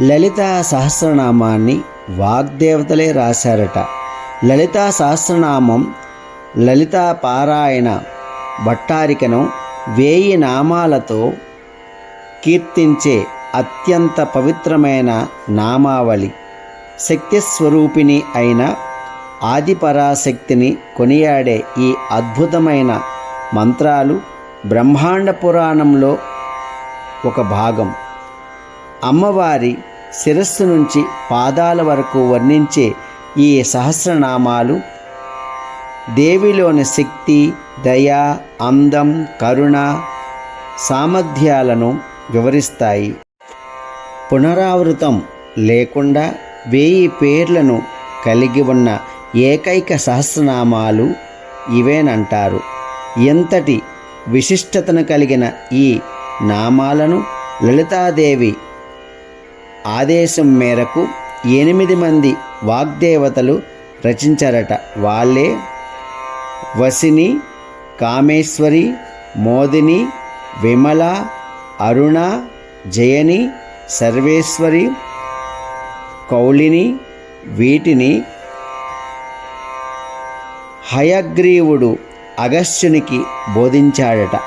లలితా సహస్రనామాన్ని వాగ్దేవతలే రాశారట. లలితా సహస్రనామం లలితా పారాయణ భట్టారికను వేయి నామాలతో కీర్తించే అత్యంత పవిత్రమైన నామావళి. శక్తి స్వరూపిణి అయిన ఆదిపరాశక్తిని కొనియాడే ఈ అద్భుతమైన మంత్రాలు బ్రహ్మాండ పురాణంలో ఒక భాగం. అమ్మవారి శిరస్సు నుంచి పాదాల వరకు వర్ణించే ఈ సహస్రనామాలు దేవిలోని శక్తి దయ అందం కరుణ సామర్థ్యాలను వివరిస్తాయి. పునరావృతం లేకుండా వేయి పేర్లను కలిగి ఉన్న ఏకైక సహస్రనామాలు ఇవేనంటారు. ఎంతటి విశిష్టతను కలిగిన ఈ నామాలను లలితాదేవి ఆదేశం మేరకు ఎనిమిది మంది వాగ్దేవతలు రచించారట. వాళ్ళే వసిని కామేశ్వరి మోదిని విమల అరుణ జయని సర్వేశ్వరి కౌలిని వీటిని హయగ్రీవుడు అగస్త్యునికి బోధించాడట.